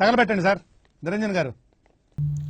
తగలబెట్టండి sir. Niranjan garu.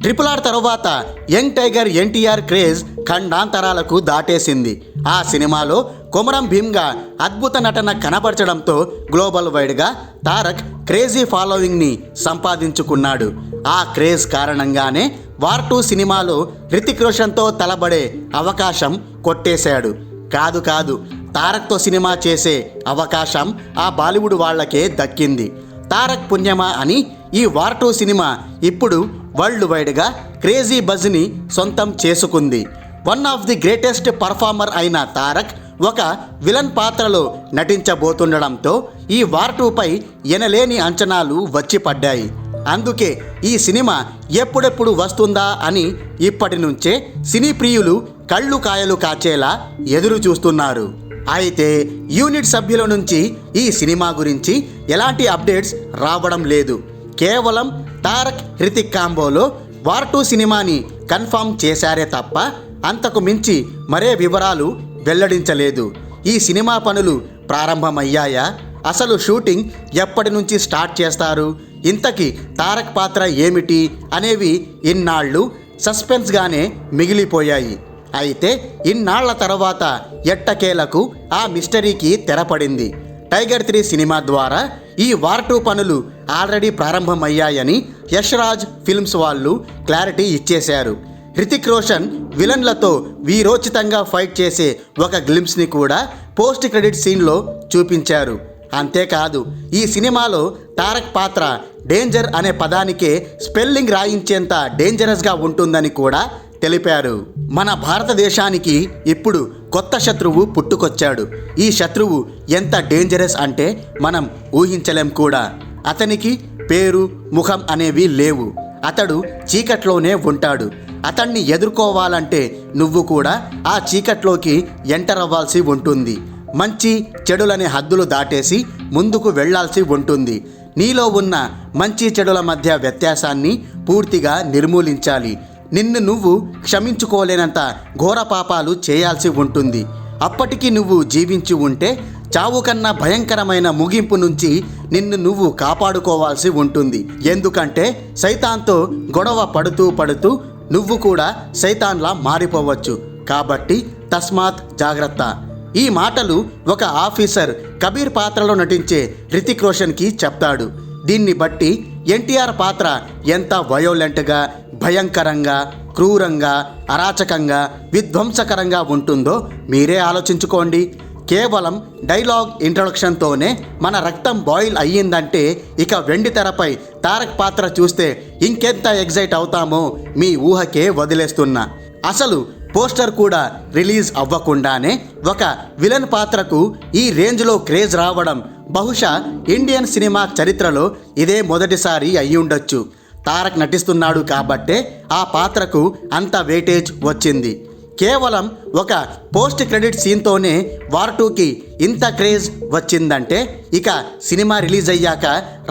Triple R తరువాత young tiger NTR craze ఖండాంతరాలకు దాటేసింది. ఆ సినిమాలో కొమరం భీమ్గా అద్భుత నటన కనపరచడంతో గ్లోబల్ వైడ్గా తారక్ క్రేజీ ఫాలోయింగ్ని సంపాదించుకున్నాడు. ఆ క్రేజ్ కారణంగానే వార్ టూ సినిమాలో హృతిక్ రోషన్తో తలబడే అవకాశం కొట్టేశాడు. కాదు కాదు తారక్తో సినిమా చేసే అవకాశం ఆ బాలీవుడ్ వాళ్ళకే దక్కింది. తారక్ పుణ్యమా అని ఈ వార్ టూ సినిమా ఇప్పుడు వరల్డ్ వైడ్గా క్రేజీ బజ్ని సొంతం చేసుకుంది. One of the greatest performer అయిన తారక్ ఒక విలన్ పాత్రలో నటించబోతుండడంతో ఈ వార్ టూపై ఎనలేని అంచనాలు వచ్చి పడ్డాయి. అందుకే ఈ సినిమా ఎప్పుడెప్పుడు వస్తుందా అని ఇప్పటి నుంచే సినీ ప్రియులు కళ్ళు కాయలు కాచేలా ఎదురు చూస్తున్నారు. అయితే యూనిట్ సభ్యుల నుంచి ఈ సినిమా గురించి ఎలాంటి అప్డేట్స్ రావడం లేదు. కేవలం తారక్ హృతిక్ కాంబోలో వార్ టూ సినిమాని కన్ఫర్మ్ చేశారే తప్ప అంతకు మించి మరే వివరాలు వెల్లడించలేదు. ఈ సినిమా పనులు ప్రారంభమయ్యాయా? అసలు షూటింగ్ ఎప్పటి నుంచి స్టార్ట్ చేస్తారు? ఇంతకీ తారక్ పాత్ర ఏమిటి? అనేవి ఇన్నాళ్ళు సస్పెన్స్గానే మిగిలిపోయాయి. అయితే ఇన్నాళ్ళ తర్వాత ఎట్టకేలకు ఆ మిస్టరీకి తెరపడింది. టైగర్ త్రీ సినిమా ద్వారా ఈ వార్ టూ పనులు ఆల్రెడీ ప్రారంభమయ్యాయని యశ్రాజ్ ఫిల్మ్స్ వాళ్ళు క్లారిటీ ఇచ్చేశారు. హృతిక్ రోషన్ విలన్లతో వీరోచితంగా ఫైట్ చేసే ఒక గ్లిమ్స్ని కూడా పోస్ట్ క్రెడిట్ సీన్లో చూపించారు. అంతేకాదు ఈ సినిమాలో తారక్ పాత్ర డేంజర్ అనే పదానికే స్పెల్లింగ్ రాయించేంత డేంజరస్గా ఉంటుందని కూడా తెలిపారు. మన భారతదేశానికి ఇప్పుడు కొత్త శత్రువు పుట్టుకొచ్చాడు. ఈ శత్రువు ఎంత డేంజరస్ అంటే మనం ఊహించలేం కూడా. అతనికి పేరు ముఖం అనేవి లేవు. అతడు చీకట్లోనే ఉంటాడు. అతన్ని ఎదుర్కోవాలంటే నువ్వు కూడా ఆ చీకట్లోకి ఎంటర్ అవ్వాల్సి ఉంటుంది. మంచి చెడులనే హద్దులు దాటేసి ముందుకు వెళ్ళాల్సి ఉంటుంది. నీలో ఉన్న మంచి చెడుల మధ్య వ్యత్యాసాన్ని పూర్తిగా నిర్మూలించాలి. నిన్ను నువ్వు క్షమించుకోలేనంత ఘోర పాపాలు చేయాల్సి ఉంటుంది. అప్పటికి నువ్వు జీవించి ఉంటే చావు కన్నా భయంకరమైన ముగింపు నుంచి నిన్ను నువ్వు కాపాడుకోవాల్సి ఉంటుంది. ఎందుకంటే సైతాన్తో గొడవ పడుతూ పడుతూ నువ్వు కూడా సైతాన్లా మారిపోవచ్చు. కాబట్టి తస్మాత్ జాగ్రత్త. ఈ మాటలు ఒక ఆఫీసర్ కబీర్ పాత్రలో నటించే రితిక్ రోషన్కి చెప్తాడు. దీన్ని బట్టి ఎన్టీఆర్ పాత్ర ఎంత వయోలెంట్గా భయంకరంగా క్రూరంగా అరాచకంగా విధ్వంసకరంగా ఉంటుందో మీరే ఆలోచించుకోండి. కేవలం డైలాగ్ ఇంట్రొడక్షన్తోనే మన రక్తం బాయిల్ అయ్యిందంటే ఇక వెండి తెరపై తారక్ పాత్ర చూస్తే ఇంకెంత ఎగ్జైట్ అవుతామో మీ ఊహకే వదిలేస్తున్నా. అసలు పోస్టర్ కూడా రిలీజ్ అవ్వకుండానే ఒక విలన్ పాత్రకు ఈ రేంజ్లో క్రేజ్ రావడం బహుశా ఇండియన్ సినిమా చరిత్రలో ఇదే మొదటిసారి అయి ఉండొచ్చు తారక్ నటిస్తున్నాడు కాబట్టే ఆ పాత్రకు అంత వెయిటేజ్ వచ్చింది. కేవలం ఒక పోస్ట్ క్రెడిట్ సీన్తోనే వార్ టూకి ఇంత క్రేజ్ వచ్చిందంటే ఇక సినిమా రిలీజ్ అయ్యాక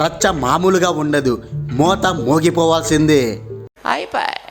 రచ్చ మామూలుగా ఉండదు. మోత మోగిపోవాల్సిందే. అయిపోయి